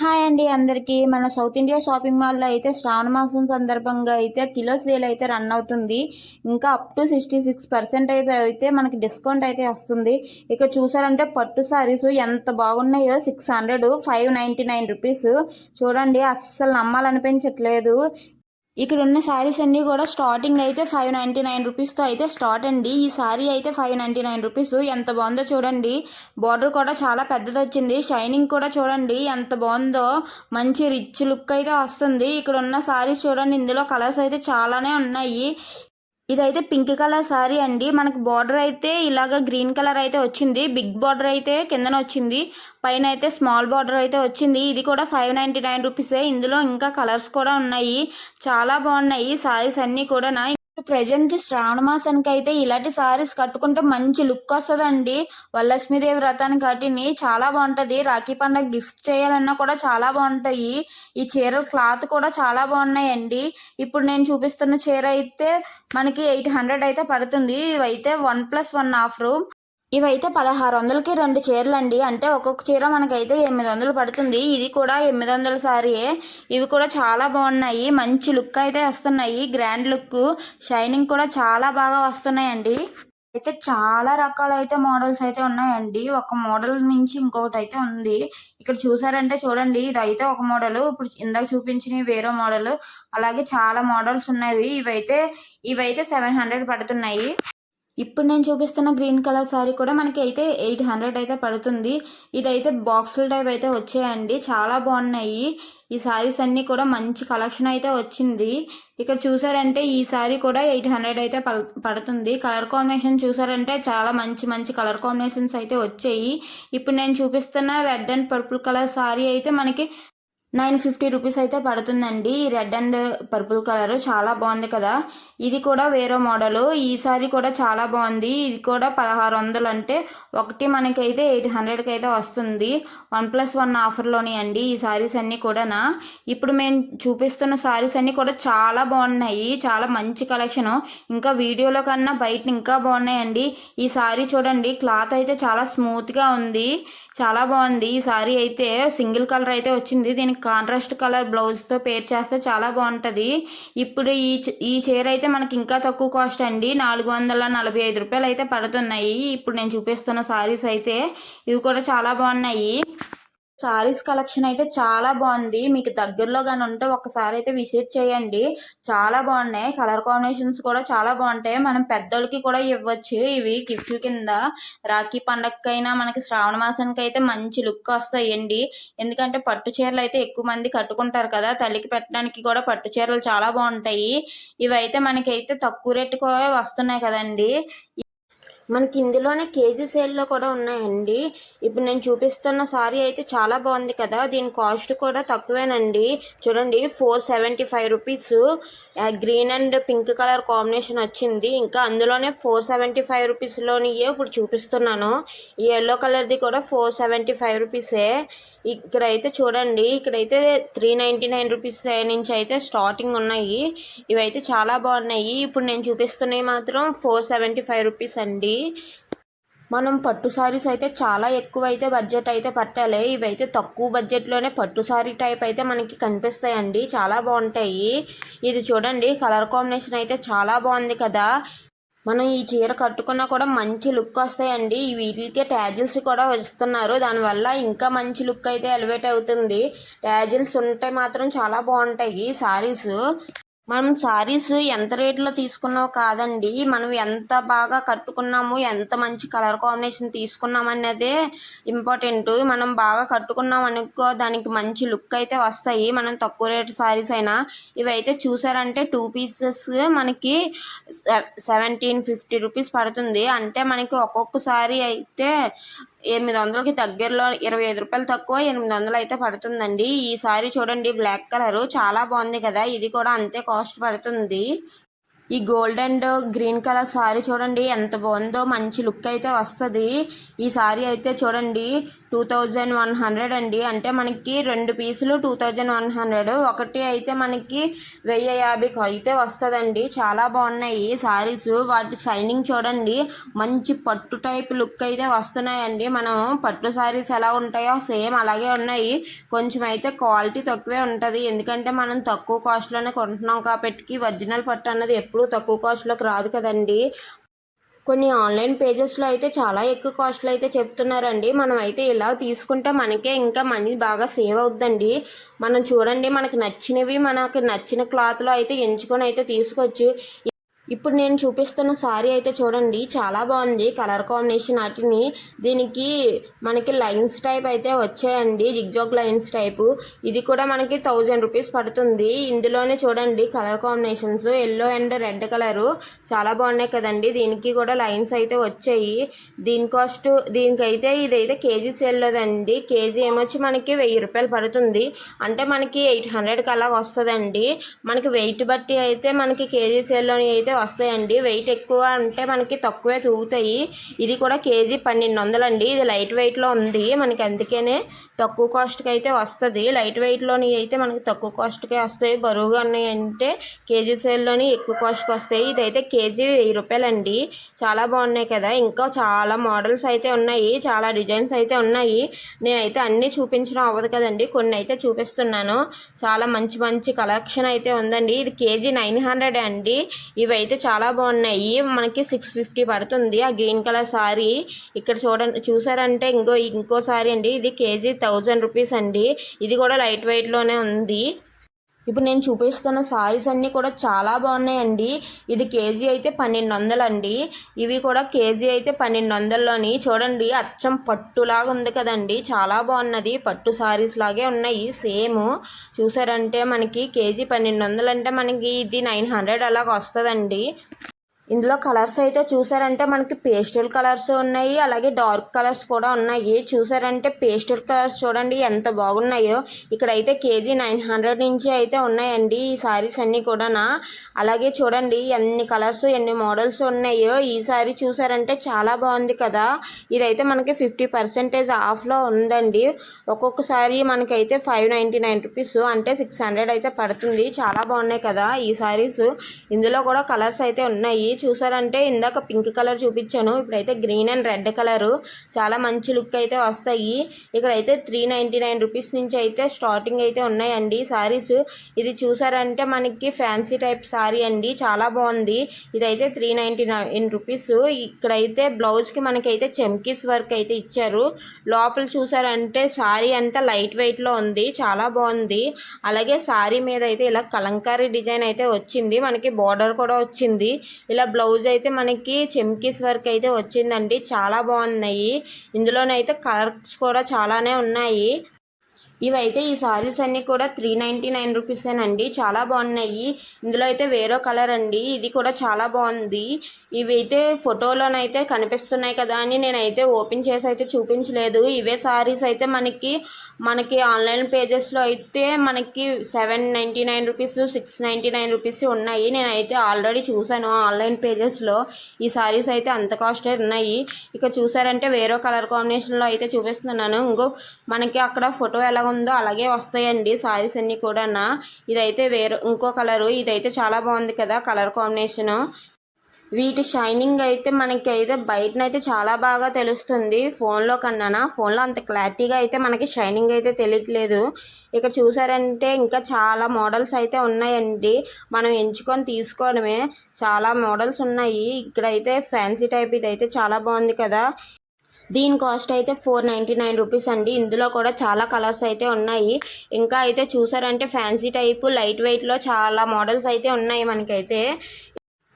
Hi అండి అందరికీ. మన సౌత్ ఇండియా షాపింగ్ మాల్లో అయితే శ్రావణ మాసం సందర్భంగా అయితే కిలో సేల్ అయితే రన్ అవుతుంది. ఇంకా up to sixty six percent అయితే అయితే మనకి డిస్కౌంట్ అయితే వస్తుంది. ఇక్కడ చూసారంటే పట్టు సారీస్ ఎంత బాగున్నాయో six hundred five ninety nine rupees. చూడండి అస్సలు నమ్మాలనిపించట్లేదు. ఇక్కడ ఉన్న శారీస్ అన్నీ కూడా స్టార్టింగ్ అయితే ఫైవ్ నైంటీ నైన్ రూపీస్తో అయితే స్టార్ట్ అండి. ఈ శారీ అయితే ఫైవ్ నైంటీ నైన్ రూపీస్ ఎంత బాగుందో చూడండి. బార్డర్ కూడా చాలా పెద్దది వచ్చింది. షైనింగ్ కూడా చూడండి. ఎంత బాగుందో. మంచి రిచ్ లుక్ అయితే వస్తుంది. ఇక్కడ ఉన్న శారీస్ చూడండి. ఇందులో కలర్స్ అయితే చాలానే ఉన్నాయి. ఇదైతే పింక్ కలర్ సారీ అండి. మనకి బార్డర్ అయితే ఇలాగ గ్రీన్ కలర్ అయితే వచ్చింది. బిగ్ బార్డర్ అయితే కిందన వచ్చింది. పైన అయితే స్మాల్ బార్డర్ అయితే వచ్చింది. ఇది కూడా ఫైవ్ నైంటీ నైన్ రూపీసే. ఇందులో ఇంకా కలర్స్ కూడా ఉన్నాయి. చాలా బాగున్నాయి. సారీస్ అన్నీ కూడా ప్రజెంట్ శ్రావణ మాసానికి అయితే ఇలాంటి సారీస్ కట్టుకుంటే మంచి లుక్ వస్తుందండి. వరలక్ష్మీదేవి వ్రతానికి వాటిని చాలా బాగుంటుంది. రాఖీ పండుగ గిఫ్ట్ చేయాలన్నా కూడా చాలా బాగుంటాయి. ఈ చీర క్లాత్ కూడా చాలా బాగున్నాయండి. ఇప్పుడు నేను చూపిస్తున్న చీర అయితే మనకి ఎయిట్ హండ్రెడ్ అయితే పడుతుంది. ఇవైతే వన్ ప్లస్ వన్ ఆఫర్. ఇవైతే పదహారు వందలకి రెండు చీరలు అండి అంటే ఒక్కొక్క చీర మనకైతే ఎనిమిది వందలు పడుతుంది. ఇది కూడా ఎనిమిది వందల సారీయే. ఇవి కూడా చాలా బాగున్నాయి. మంచి లుక్ అయితే వస్తున్నాయి. Grand look. షైనింగ్ కూడా చాలా బాగా వస్తున్నాయండి. అయితే చాలా రకాలైతే మోడల్స్ అయితే ఉన్నాయండి. ఒక మోడల్ నుంచి ఇంకొకటి అయితే ఉంది. ఇక్కడ చూసారంటే చూడండి ఇది అయితే ఒక మోడల్. ఇప్పుడు ఇందాక చూపించిన వేరే మోడల్. అలాగే చాలా మోడల్స్ ఉన్నాయి ఇవైతే ఇవైతే సెవెన్ హండ్రెడ్ పడుతున్నాయి. ఇప్పుడు నేను చూపిస్తున్న గ్రీన్ కలర్ శారీ కూడా మనకి అయితే ఎయిట్ హండ్రెడ్ అయితే పడుతుంది. ఇదైతే బాక్సుల టైప్ అయితే వచ్చాయండి. చాలా బాగున్నాయి. ఈ శారీస్ అన్నీ కూడా మంచి కలెక్షన్ అయితే వచ్చింది. ఇక్కడ చూసారంటే ఈ శారీ కూడా ఎయిట్ హండ్రెడ్ అయితే పడుతుంది. కలర్ కాంబినేషన్ చూసారంటే చాలా మంచి మంచి కలర్ కాంబినేషన్స్ అయితే వచ్చాయి. ఇప్పుడు నేను చూపిస్తున్న red and purple colour sari అయితే మనకి నైన్ ఫిఫ్టీ రూపీస్ అయితే పడుతుందండి. Red and purple colour. చాలా బాగుంది కదా. ఇది కూడా వేరే మోడల్. ఈ కూడా చాలా బాగుంది. ఇది కూడా పదహారు వందలు అంటే ఒకటి మనకైతే ఎయిట్ హండ్రెడ్కి అయితే వస్తుంది. వన్ ప్లస్ వన్ ఆఫర్లోని అండి ఈ సారీస్ అన్నీ కూడానా. ఇప్పుడు మేము చూపిస్తున్న సారీస్ అన్నీ కూడా చాలా బాగున్నాయి. చాలా మంచి కలెక్షన్. ఇంకా వీడియోలో కన్నా బయట ఇంకా బాగున్నాయండి. ఈ సారీ చూడండి. క్లాత్ అయితే చాలా స్మూత్గా ఉంది. చాలా బాగుంది. ఈ సారీ అయితే సింగిల్ కలర్ అయితే వచ్చింది. దీనికి కాంట్రాస్ట్ కలర్ బ్లౌజ్తో పేర్ చేస్తే చాలా బాగుంటుంది. ఇప్పుడు ఈ ఈ చీర అయితే మనకి ఇంకా తక్కువ కాస్ట్ అండి. నాలుగు వందల నలభై ఐదు రూపాయలు అయితే పడుతున్నాయి. ఇప్పుడు నేను చూపిస్తున్న సారీస్ అయితే ఇవి కూడా చాలా బాగున్నాయి. సారీస్ కలెక్షన్ అయితే చాలా బాగుంది. మీకు దగ్గరలో కానీ ఉంటే ఒకసారి అయితే విజిట్ చేయండి. చాలా బాగున్నాయి. కలర్ కాంబినేషన్స్ కూడా చాలా బాగుంటాయి. మనం పెద్దోళ్ళకి కూడా ఇవ్వచ్చు ఇవి గిఫ్ట్ల కింద. రాఖీ పండగకైనా మనకి శ్రావణ మాసానికి అయితే మంచి లుక్ వస్తాయండి. ఎందుకంటే పట్టు చీరలు అయితే ఎక్కువ మంది కట్టుకుంటారు కదా. తల్లికి పెట్టడానికి కూడా పట్టు చీరలు చాలా బాగుంటాయి. ఇవైతే మనకైతే తక్కువ రేటుకు వస్తున్నాయి కదండి. మనకి ఇందులోనే కేజీ సేల్లో కూడా ఉన్నాయండి. ఇప్పుడు నేను చూపిస్తున్న సారీ అయితే చాలా బాగుంది కదా. దీని కాస్ట్ కూడా తక్కువేనండి. చూడండి four seventy five rupees. Green and pink colour combination వచ్చింది. ఇంకా అందులోనే ఫోర్ సెవెంటీ ఫైవ్ రూపీస్లోనియే ఇప్పుడు చూపిస్తున్నాను. ఈ ఎల్లో కలర్ది కూడా ఫోర్ సెవెంటీ ఫైవ్ రూపీసే. ఇక్కడైతే చూడండి ఇక్కడైతే త్రీ నైంటీ నైన్ రూపీస్ నుంచి అయితే స్టార్టింగ్ ఉన్నాయి. ఇవైతే చాలా బాగున్నాయి. ఇప్పుడు నేను చూపిస్తున్నవి మాత్రం ఫోర్ సెవెంటీ ఫైవ్ రూపీస్ అండి. మనం పట్టు సారీస్ అయితే చాలా ఎక్కువ అయితే బడ్జెట్ అయితే పట్టాలి. ఇవైతే తక్కువ బడ్జెట్లోనే పట్టు సారీ టైప్ అయితే మనకి కనిపిస్తాయండి. చాలా బాగుంటాయి. ఇది చూడండి కలర్ కాంబినేషన్ అయితే చాలా బాగుంది కదా. మనం ఈ చీర కట్టుకున్నా కూడా మంచి లుక్ వస్తాయండి. వీటికే ట్యాజిల్స్ కూడా వస్తున్నారు. దానివల్ల ఇంకా మంచి లుక్ అయితే ఎలివేట్ అవుతుంది. ట్యాజిల్స్ ఉంటే మాత్రం చాలా బాగుంటాయి సారీస్. మనం శారీస్ ఎంత రేట్లో తీసుకున్నావు కాదండి. మనం ఎంత బాగా కట్టుకున్నాము ఎంత మంచి కలర్ కాంబినేషన్ తీసుకున్నాం అన్నదే ఇంపార్టెంట్ మనం బాగా కట్టుకున్నాం అనుకో దానికి మంచి లుక్ అయితే వస్తాయి. మనం తక్కువ రేటు శారీస్ అయినా ఇవైతే చూసారంటే టూ పీసెస్ మనకి సెవెంటీన్ ఫిఫ్టీ రూపీస్ పడుతుంది. అంటే మనకి ఒక్కొక్క సారీ అయితే ఎనిమిది వందలకి దగ్గరలో ఇరవై ఐదు రూపాయలు తక్కువ ఎనిమిది వందలు అయితే పడుతుందండి. ఈ సారీ చూడండి బ్లాక్ కలర్. చాలా బాగుంది కదా? ఇది కూడా అంతే కాస్ట్ పడుతుంది. ఈ gold and green colour sari చూడండి ఎంత బాగుందో మంచి లుక్ అయితే వస్తుంది. ఈ సారీ అయితే చూడండి టూ థౌజండ్ వన్ హండ్రెడ్ అండి. అంటే మనకి రెండు పీసులు టూ థౌజండ్ వన్ హండ్రెడ్. ఒకటి అయితే మనకి వెయ్యి యాభైకి అయితే వస్తుందండి. చాలా బాగున్నాయి సారీస్. వాటి షైనింగ్ చూడండి మంచి పట్టు టైప్ లుక్ అయితే వస్తున్నాయండి. మనం పట్టు సారీస్ ఎలా ఉంటాయో సేమ్ అలాగే ఉన్నాయి. కొంచెం అయితే క్వాలిటీ తక్కువే ఉంటుంది. ఎందుకంటే మనం తక్కువ కాస్ట్లోనే కొంటున్నాం కాబట్టి ఒరిజినల్ పట్టు అన్నది ఎప్పుడు తక్కువ కాస్ట్లోకి రాదు కదండి. కొన్ని ఆన్లైన్ పేజెస్లో అయితే చాలా ఎక్కువ కాస్ట్లు అయితే చెప్తున్నారండి. మనం అయితే ఇలా తీసుకుంటే మనకే ఇంకా మనీ బాగా సేవ్ అవుద్దండి. మనం చూడండి మనకి నచ్చినవి మనకు నచ్చిన క్లాత్లో అయితే ఎంచుకొని అయితే తీసుకోవచ్చు. ఇప్పుడు నేను చూపిస్తున్న శారీ అయితే చూడండి చాలా బాగుంది. కలర్ కాంబినేషన్ వాటిని దీనికి మనకి లైన్స్ టైప్ అయితే వచ్చాయండి. జిగ్జాగ్ లైన్స్ టైపు ఇది కూడా మనకి థౌజండ్ రూపీస్ పడుతుంది. ఇందులోనే చూడండి colour combinations yellow and red colour చాలా బాగున్నాయి కదండి. దీనికి కూడా లైన్స్ అయితే వచ్చాయి. దీని కాస్ట్ దీనికైతే ఇదైతే కేజీ సేల్లోదండి కేజీ ఏమొచ్చి మనకి వెయ్యి రూపాయలు పడుతుంది. అంటే మనకి ఎయిట్ హండ్రెడ్కి అలా వస్తుందండి. మనకి వెయిట్ బట్టి అయితే మనకి కేజీ సేల్లోని అయితే వస్తాయండి. వెయిట్ ఎక్కువ అంటే మనకి తక్కువే తూగుతాయి ఇది కూడా కేజీ పన్నెండు వందలు అండి. ఇది లైట్ వెయిట్లో ఉంది. మనకి అందుకనే తక్కువ కాస్ట్కి అయితే వస్తుంది. లైట్ వెయిట్లోని అయితే మనకి తక్కువ కాస్ట్కే వస్తాయి. బరువుగా ఉన్నాయి అంటే కేజీ సేల్లోని ఎక్కువ కాస్ట్కి వస్తాయి. ఇదైతే కేజీ వెయ్యి రూపాయలండి. చాలా బాగున్నాయి కదా. ఇంకా చాలా మోడల్స్ అయితే ఉన్నాయి. చాలా డిజైన్స్ అయితే ఉన్నాయి. నేనైతే అన్నీ చూపించడం అవ్వదు కదండి. కొన్ని అయితే చూపిస్తున్నాను. చాలా మంచి మంచి కలెక్షన్ అయితే ఉందండి. ఇది కేజీ నైన్ హండ్రెడ్ అండి. ఇవైతే చాలా బాగున్నాయి. మనకి సిక్స్ ఫిఫ్టీ పడుతుంది. ఆ గ్రీన్ కలర్ సారీ ఇక్కడ చూడండి చూసారంటే ఇంకో ఇంకో సారీ అండి. ఇది కేజీ థౌజండ్ రూపీస్ అండి. ఇది కూడా లైట్ వెయిట్లోనే ఉంది. ఇప్పుడు నేను చూపిస్తున్న సారీస్ అన్నీ కూడా చాలా బాగున్నాయండి. ఇది కేజీ అయితే పన్నెండు వందలు అండి. ఇవి కూడా కేజీ అయితే పన్నెండు వందల్లోని చూడండి అచ్చం పట్టులాగా ఉంది కదండి. చాలా బాగున్నది. పట్టు సారీస్ లాగే ఉన్నాయి. సేమ్ చూసారంటే మనకి కేజీ పన్నెండు వందలు అంటే మనకి ఇది నైన్ హండ్రెడ్ అలాగ వస్తుందండి. ఇందులో కలర్స్ అయితే చూసారంటే మనకి పేస్టల్ కలర్స్ ఉన్నాయి అలాగే డార్క్ కలర్స్ కూడా ఉన్నాయి. చూసారంటే పేస్టల్ కలర్స్ చూడండి ఎంత బాగున్నాయో. ఇక్కడైతే కేజీ నైన్ హండ్రెడ్ నుంచి అయితే ఉన్నాయండి ఈ సారీస్ అన్నీ కూడానా. అలాగే చూడండి ఎన్ని కలర్స్ ఎన్ని మోడల్స్ ఉన్నాయో. ఈ సారీ చూసారంటే చాలా బాగుంది కదా. ఇదైతే మనకి ఫిఫ్టీ పర్సెంటేజ్ ఆఫ్లో ఉందండి. ఒక్కొక్కసారి మనకైతే ఫైవ్ నైంటీ నైన్ రూపీస్ అంటే సిక్స్ హండ్రెడ్ అయితే పడుతుంది. చాలా బాగున్నాయి కదా ఈ సారీస్. ఇందులో కూడా కలర్స్ అయితే ఉన్నాయి. చూసారంటే ఇందాక పింక్ కలర్ చూపించాను. ఇప్పుడైతే గ్రీన్ అండ్ రెడ్ కలరు. చాలా మంచి లుక్ అయితే వస్తాయి. ఇక్కడైతే త్రీ నైంటీ నైన్ రూపీస్ నుంచి అయితే స్టార్టింగ్ అయితే ఉన్నాయండి సారీస్. ఇది చూసారంటే మనకి ఫ్యాన్సీ టైప్ సారీ అండి. చాలా బాగుంది. ఇదైతే త్రీ నైంటీ నైన్ రూపీస్. ఇక్కడైతే బ్లౌజ్కి మనకైతే చెమ్కీస్ వర్క్ అయితే ఇచ్చారు. లోపల చూసారంటే సారీ అంతా లైట్ వెయిట్లో ఉంది. చాలా బాగుంది. అలాగే సారీ మీద అయితే ఇలా కలంకారీ డిజైన్ అయితే వచ్చింది. మనకి బార్డర్ కూడా వచ్చింది. ఇలా బ్లౌజ్ అయితే మనకి చెమ్కీస్ వర్క్ అయితే వచ్చిందండి. చాలా బాగున్నాయి. ఇందులోనైతే కలర్స్ కూడా చాలానే ఉన్నాయి. ఇవైతే ఈ సారీస్ అన్నీ కూడా త్రీ నైంటీ నైన్ రూపీసేనండి చాలా బాగున్నాయి. ఇందులో అయితే వేరే కలర్ అండి. ఇది కూడా చాలా బాగుంది. ఇవి అయితే ఫోటోలోనైతే కనిపిస్తున్నాయి కదా అని నేనైతే ఓపెన్ చేసి అయితే చూపించలేదు. ఇవే సారీస్ అయితే మనకి మనకి ఆన్లైన్ పేజెస్లో అయితే మనకి seven ninety nine rupees six ninety nine rupees ఉన్నాయి. నేనైతే ఆల్రెడీ చూశాను ఆన్లైన్ పేజెస్లో. ఈ సారీస్ అయితే అంత కాస్ట్ ఉన్నాయి. ఇక చూసారంటే వేరే కలర్ కాంబినేషన్లో అయితే చూపిస్తున్నాను. ఇంకో మనకి అక్కడ ఫోటో ఎలా ఉందో అలాగే వస్తాయండి. సారీస్ అన్నీ కూడా ఇదైతే వేరే ఇంకో కలరు. ఇదైతే చాలా బాగుంది కదా కలర్ కాంబినేషను. వీటి షైనింగ్ అయితే మనకి అయితే బయటనైతే చాలా బాగా తెలుస్తుంది. ఫోన్లో కన్నా ఫోన్లో అంత క్లారిటీగా అయితే మనకి షైనింగ్ అయితే తెలియట్లేదు. ఇక చూసారంటే ఇంకా చాలా మోడల్స్ అయితే ఉన్నాయండి. మనం ఎంచుకొని తీసుకోవడమే. చాలా మోడల్స్ ఉన్నాయి. ఇక్కడైతే ఫ్యాన్సీ టైప్ ఇది అయితే చాలా బాగుంది కదా. దీని కాస్ట్ అయితే ఫోర్ నైంటీ నైన్ రూపీస్ అండి. ఇందులో కూడా చాలా కలర్స్ అయితే ఉన్నాయి. ఇంకా అయితే చూసారంటే ఫ్యాన్సీ టైపు లైట్ వెయిట్లో చాలా మోడల్స్ అయితే ఉన్నాయి మనకైతే.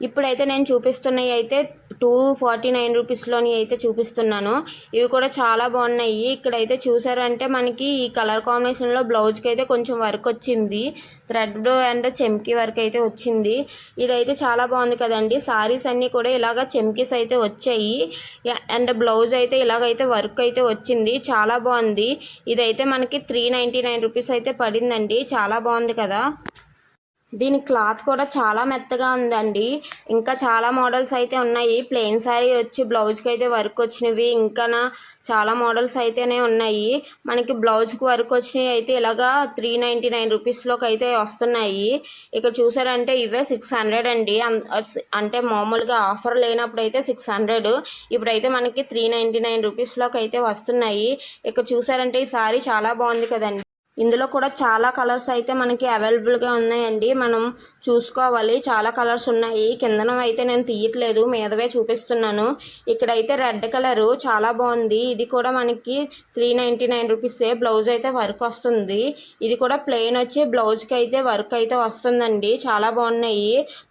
ఇప్పుడైతే నేను చూపిస్తున్నవి అయితే టూ ఫార్టీ నైన్ రూపీస్లోని అయితే చూపిస్తున్నాను. ఇవి కూడా చాలా బాగున్నాయి. ఇక్కడైతే చూసారంటే మనకి ఈ కలర్ కాంబినేషన్లో బ్లౌజ్కి అయితే కొంచెం వర్క్ వచ్చింది. థ్రెడ్ అండ్ చెమ్కి వర్క్ అయితే వచ్చింది. ఇదైతే చాలా బాగుంది కదండి. సారీస్ అన్నీ కూడా ఇలాగ చెమ్కీస్ అయితే వచ్చాయి. అండ్ బ్లౌజ్ అయితే ఇలాగైతే వర్క్ అయితే వచ్చింది. చాలా బాగుంది. ఇదైతే మనకి త్రీ నైంటీ నైన్ రూపీస్ అయితే పడిందండి. చాలా బాగుంది కదా. దీని క్లాత్ కూడా చాలా మెత్తగా ఉందండి. ఇంకా చాలా మోడల్స్ అయితే ఉన్నాయి. ప్లెయిన్ శారీ వచ్చి బ్లౌజ్కి అయితే వర్క్ వచ్చినవి. ఇంకా చాలా మోడల్స్ అయితేనే ఉన్నాయి. మనకి బ్లౌజ్కి వర్క్ వచ్చినవి అయితే ఇలాగా త్రీ నైంటీ నైన్ రూపీస్లోకి అయితే వస్తున్నాయి. ఇక్కడ చూసారంటే ఇవే సిక్స్ హండ్రెడ్ అండి. అంటే మామూలుగా ఆఫర్ లేనప్పుడు అయితే సిక్స్ హండ్రెడ్ ఇప్పుడైతే మనకి త్రీ నైంటీ నైన్ రూపీస్లోకి అయితే వస్తున్నాయి. ఇక్కడ చూసారంటే ఈ సారీ చాలా బాగుంది కదండి. ఇందులో కూడా చాలా కలర్స్ అయితే మనకి అవైలబుల్గా ఉన్నాయండి. మనం చూసుకోవాలి. చాలా కలర్స్ ఉన్నాయి. కిందన అయితే నేను తీయట్లేదు. మీదవే చూపిస్తున్నాను. ఇక్కడైతే రెడ్ కలరు చాలా బాగుంది. ఇది కూడా మనకి త్రీ నైంటీ నైన్ రూపీసే బ్లౌజ్ అయితే వర్క్ వస్తుంది. ఇది కూడా ప్లెయిన్ వచ్చి బ్లౌజ్కి అయితే వర్క్ అయితే వస్తుందండి. చాలా బాగున్నాయి.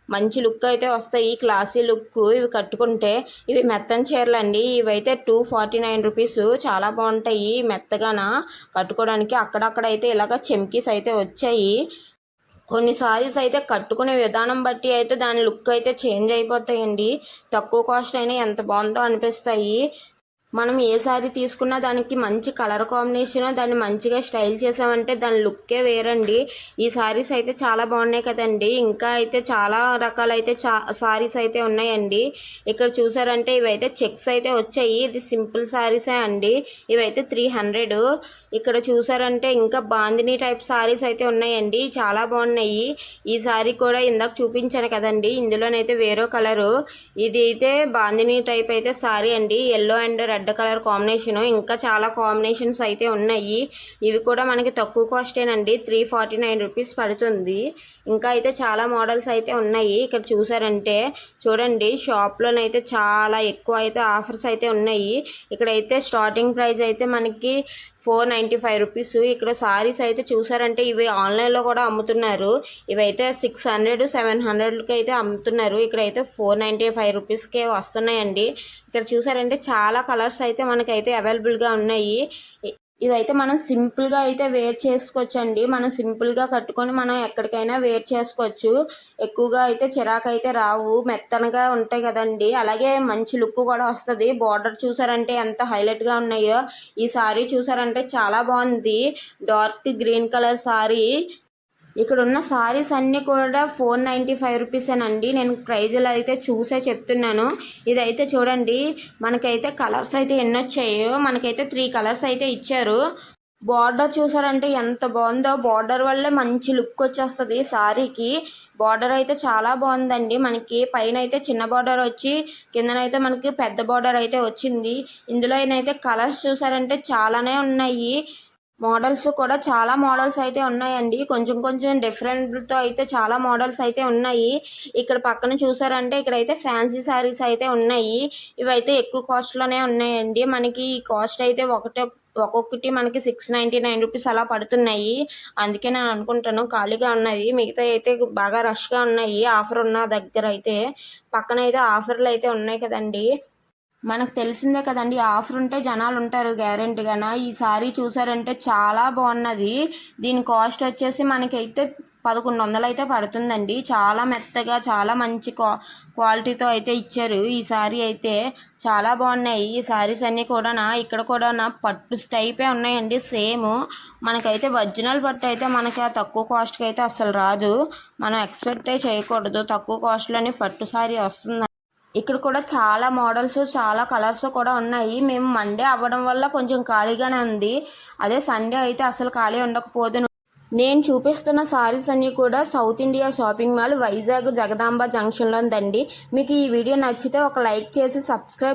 మంచి లుక్ అయితే వస్తాయి. క్లాసీ లుక్ ఇవి కట్టుకుంటే ఇవి మెత్తని చీరలు అండి ఇవైతే టూ ఫార్టీ నైన్ రూపీస్. చాలా బాగుంటాయి మెత్తగాన. కట్టుకోవడానికి అక్కడక్కడ అయితే ఇలాగ చెమ్కీస్ అయితే వచ్చాయి. కొన్ని సారీస్ అయితే కట్టుకునే విధానం బట్టి అయితే దాని లుక్ అయితే చేంజ్ అయిపోతాయండి. తక్కువ కాస్ట్ అయినా ఎంత బాగుందో అనిపిస్తాయి. మనం ఏ సారీ తీసుకున్నా దానికి మంచి కలర్ కాంబినేషన్ దాన్ని మంచిగా స్టైల్ చేసామంటే దాని లుక్కే వేరండి. ఈ సారీస్ అయితే చాలా బాగున్నాయి కదండి. ఇంకా అయితే చాలా రకాలైతే చా సారీస్ అయితే ఉన్నాయండి. ఇక్కడ చూసారంటే ఇవైతే చెక్స్ అయితే వచ్చాయి. ఇది సింపుల్ సారీసే అండి. ఇవైతే త్రీ హండ్రెడ్. ఇక్కడ చూసారంటే ఇంకా బాందిని టైప్ సారీస్ అయితే ఉన్నాయండి. చాలా బాగున్నాయి. ఈ సారీ కూడా ఇందాక చూపించాను కదండి. ఇందులోనైతే వేరే కలరు ఇది అయితే బాందిని టైప్ అయితే సారీ అండి. Yellow and red colour combination ఇంకా చాలా కాంబినేషన్స్ అయితే ఉన్నాయి. ఇవి కూడా మనకి తక్కువ కాస్టేనండి త్రీ ఫార్టీ నైన్ రూపీస్ పడుతుంది. ఇంకా అయితే చాలా మోడల్స్ అయితే ఉన్నాయి. ఇక్కడ చూసారంటే చూడండి షాప్లోనైతే చాలా ఎక్కువ అయితే ఆఫర్స్ అయితే ఉన్నాయి. ఇక్కడైతే స్టార్టింగ్ ప్రైస్ అయితే మనకి ఫోర్ నైంటీ ఫైవ్ రూపీస్. ఇక్కడ సారీస్ అయితే చూసారంటే ఇవి ఆన్లైన్లో కూడా అమ్ముతున్నారు. ఇవైతే సిక్స్ హండ్రెడ్ సెవెన్ హండ్రెడ్కి అయితే అమ్ముతున్నారు. ఇక్కడైతే ఫోర్ నైంటీ ఫైవ్ రూపీస్కే వస్తున్నాయండి. ఇక్కడ చూసారంటే చాలా కలర్స్ అయితే మనకైతే అవైలబుల్గా ఉన్నాయి. ఇవైతే మనం సింపుల్గా అయితే వేర్ చేసుకోవచ్చు అండి మనం సింపుల్గా కట్టుకొని మనం ఎక్కడికైనా వేర్ చేసుకోవచ్చు. ఎక్కువగా అయితే చిరాకు అయితే రావు. మెత్తనగా ఉంటాయి కదండి. అలాగే మంచి లుక్ కూడా వస్తుంది. బార్డర్ చూసారంటే ఎంత హైలైట్గా ఉన్నాయో. ఈ సారీ చూసారంటే చాలా బాగుంది. Dark green colour sari. ఇక్కడ ఉన్న సారీస్ అన్నీ కూడా ఫోర్ నైంటీ ఫైవ్ రూపీసేనండి నేను ప్రైజులు అయితే చూసే చెప్తున్నాను. ఇదైతే చూడండి మనకైతే కలర్స్ అయితే ఎన్ని వచ్చాయో మనకైతే త్రీ కలర్స్ అయితే ఇచ్చారు. బార్డర్ చూసారంటే ఎంత బాగుందో బార్డర్ వల్లే మంచి లుక్ వచ్చేస్తుంది సారీకి. బార్డర్ అయితే చాలా బాగుందండి. మనకి పైన అయితే చిన్న బార్డర్ వచ్చి కిందనైతే మనకి పెద్ద బార్డర్ అయితే వచ్చింది. ఇందులో అయితే కలర్స్ చూసారంటే చాలానే ఉన్నాయి. మోడల్స్ కూడా చాలా మోడల్స్ అయితే ఉన్నాయండి. కొంచెం కొంచెం డిఫరెంట్తో అయితే చాలా మోడల్స్ అయితే ఉన్నాయి. ఇక్కడ పక్కన చూసారంటే ఇక్కడైతే ఫ్యాన్సీ శారీస్ అయితే ఉన్నాయి. ఇవైతే ఎక్కువ కాస్ట్లోనే ఉన్నాయండి. మనకి ఈ కాస్ట్ అయితే ఒకటే ఒక్కొక్కటి మనకి సిక్స్ నైంటీ నైన్ రూపీస్ అలా పడుతున్నాయి. అందుకే నేను అనుకుంటాను ఖాళీగా ఉన్నది. మిగతా అయితే బాగా రష్గా ఉన్నాయి. ఆఫర్ ఉన్న దగ్గర అయితే పక్కన అయితే ఆఫర్లు అయితే ఉన్నాయి కదండి. మనకు తెలిసిందే కదండి ఆఫర్ ఉంటే జనాలు ఉంటారు గ్యారెంటీగాన. ఈ సారీ చూసారంటే చాలా బాగున్నది. దీని కాస్ట్ వచ్చేసి మనకైతే పదకొండు వందలు అయితే పడుతుందండి. చాలా మెత్తగా చాలా మంచి క్వా క్వాలిటీతో అయితే ఇచ్చారు. ఈ సారీ అయితే చాలా బాగున్నాయి. ఈ సారీస్ అన్నీ కూడా ఇక్కడ కూడా పట్టు టైపే ఉన్నాయండి సేమ్. మనకైతే ఒరిజినల్ పట్టు అయితే మనకి ఆ తక్కువ కాస్ట్కి అయితే అసలు రాదు. మనం ఎక్స్పెక్ట్ చేయకూడదు. తక్కువ కాస్ట్లోనే పట్టు సారీ వస్తుంది ఇక్కడ కూడా చాలా మోడల్స్ చాలా కలర్స్ కూడా ఉన్నాయి. మేము మండే అవ్వడం వల్ల కొంచెం ఖాళీగానే ఉంది. అదే సండే అయితే అసలు ఖాళీ ఉండకపోదును నేను చూపిస్తున్న సారీస్ అన్నీ కూడా South India shopping mall Vizag Jagadamba జంక్షన్లో ఉందండి మీకు ఈ వీడియో నచ్చితే ఒక లైక్ చేసి సబ్స్క్రైబ్